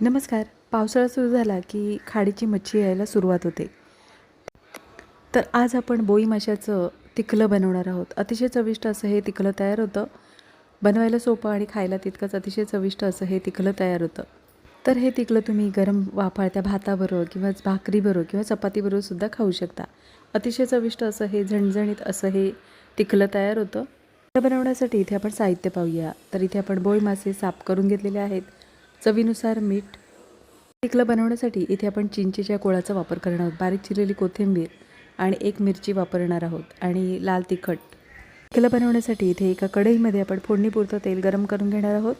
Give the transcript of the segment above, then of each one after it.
नमस्कार. पावसाळा सुरू झाला की खाडीची मच्छी यायला सुरुवात होते. तर आज आपण बोई माशाचं तिखलं बनवणार आहोत. अतिशय चविष्ट असं हे तिखलं तयार होतं. बनवायला सोपं आणि खायला तितकंच अतिशय चविष्ट असं हे तिखलं तयार होतं. तर हे तिखलं तुम्ही गरम वाफाळत्या भाताबरोबर किंवा भाकरीबरोबर किंवा चपातीबरोबर सुद्धा खाऊ शकता. अतिशय चविष्ट असं हे झणझणीत असं हे तिखलं तयार होतं. बनवण्यासाठी इथे आपण साहित्य पाहूया. तर इथे आपण बोई मासे साफ करून घेतलेले आहेत. चवीनुसार मीठ टिकलं बनवण्यासाठी इथे आपण चिंचेच्या कोळाचा वापर करणार आहोत. बारीक चिरलेली कोथिंबीर आणि एक मिरची वापरणार आहोत आणि लाल तिखट. टिकलं बनवण्यासाठी इथे एका कढईमध्ये आपण फोडणीपुरतं तेल गरम करून घेणार आहोत.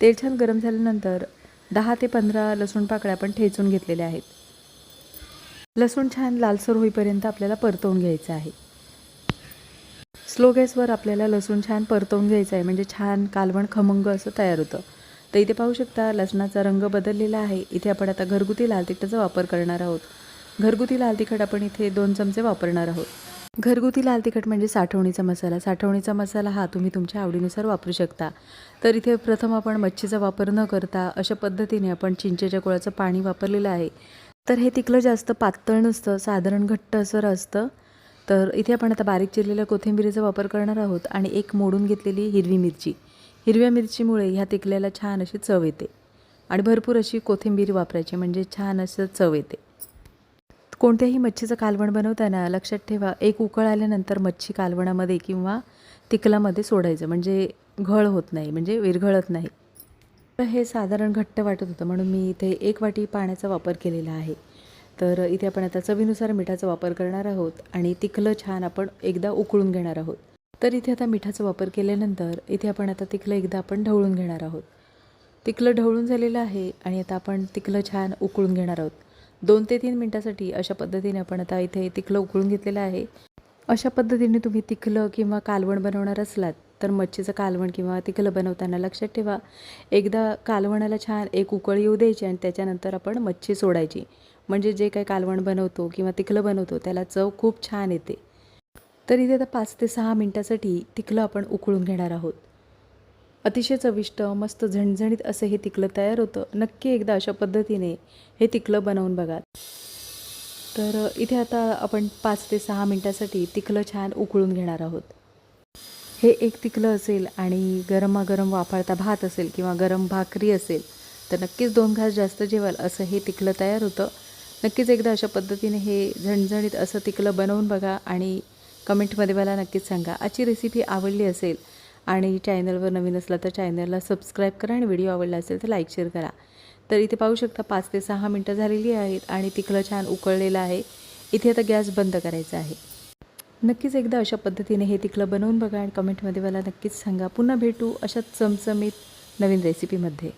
तेल छान गरम झाल्यानंतर दहा ते पंधरा लसूण पाकळ्या आपण ठेचून घेतलेल्या आहेत. लसूण छान लालसर होईपर्यंत आपल्याला परतवून घ्यायचं आहे. स्लो गॅसवर आपल्याला लसूण छान परतवून घ्यायचं आहे. म्हणजे छान कालवण खमंग असं तयार होतं. तर इथे पाहू शकता लसणाचा रंग बदललेला आहे. इथे आपण आता घरगुती लाल तिखटाचा वापर करणार आहोत. घरगुती लाल तिखट आपण इथे दोन चमचे वापरणार आहोत. घरगुती लाल तिखट म्हणजे साठवणीचा मसाला. साठवणीचा मसाला हा तुम्ही तुमच्या आवडीनुसार वापरू शकता. तर इथे प्रथम आपण मच्छीचा वापर न करता अशा पद्धतीने आपण चिंचेच्या कुळाचं पाणी वापरलेलं आहे. तर हे तिखलं जास्त पातळ नसतं साधारण घट्ट असं असतं तर इथे आपण आता बारीक चिरलेल्या कोथिंबिरीचा वापर करणार आहोत आणि एक मोडून घेतलेली हिरवी मिरची. हिरव्या मिरचीमुळे ह्या तिकल्याला छान अशी चव येते. आणि भरपूर अशी कोथिंबीर वापरायची म्हणजे छान असं चव येते. कोणत्याही मच्छीचं कालवण बनवताना लक्षात ठेवा एक उकळ आल्यानंतर मच्छी कालवणामध्ये किंवा तिकलामध्ये सोडायचं. म्हणजे घळ होत नाही म्हणजे विरघळत नाही. तर हे साधारण घट्ट वाटत होतं म्हणून मी इथे एक वाटी पाण्याचा वापर केलेला आहे. तर इथे आपण आता चवीनुसार मिठाचा वापर करणार आहोत आणि तिखलं छान आपण एकदा उकळून घेणार आहोत. तर इथे आता मिठाचा वापर केल्यानंतर इथे आपण आता तिखलं एकदा आपण ढवळून घेणार आहोत. तिखलं ढवळून झालेलं आहे आणि आता आपण तिखलं छान उकळून घेणार आहोत. दोन ते तीन मिनटासाठी अशा पद्धतीने आपण आता इथे तिखलं उकळून घेतलेलं आहे. अशा पद्धतीने तुम्ही तिखलं किंवा कालवण बनवणार असलात तर मच्छीचं कालवण किंवा तिखलं बनवताना लक्षात ठेवा. एकदा कालवणाला छान एक उकळ येऊ द्यायची आणि त्याच्यानंतर आपण मच्छी सोडायची. म्हणजे जे काही कालवण बनवतो किंवा तिखलं बनवतो त्याला चव खूप छान येते. तर इथे आता पाच ते सहा मिनटासाठी तिकलं आपण उकळून घेणार आहोत. अतिशय चविष्ट मस्त झणझणीत असं हे तिकलं तयार होतं. नक्की एकदा अशा पद्धतीने हे तिकलं बनवून बघा. तर इथे आता आपण पाच ते सहा मिनटासाठी तिखलं छान उकळून घेणार आहोत. हे एक तिखलं असेल आणि गरमागरम वापरता भात असेल किंवा गरम भाकरी असेल तर नक्कीच दोन घास जास्त जेवाल असं हे तिकलं तयार होतं. नक्कीच एकदा अशा पद्धतीने हे झणझणीत असं तिकलं बनवून बघा आणि कमेंटमध्ये मला नक्कीच सांगा. आजची रेसिपी आवडली असेल आणि चॅनलवर नवीन असला तर चॅनलला सबस्क्राईब करा आणि व्हिडिओ आवडला असेल तर लाईक शेअर करा. तर इथे पाहू शकता पाच ते सहा मिनटं झालेली आहेत आणि तिखलं छान उकळलेलं आहे. इथे आता गॅस बंद करायचा आहे. नक्कीच एकदा अशा पद्धतीने हे तिखलं बनवून बघा आणि कमेंटमध्ये मला नक्कीच सांगा. पुन्हा भेटू अशा चमचमीत नवीन रेसिपीमध्ये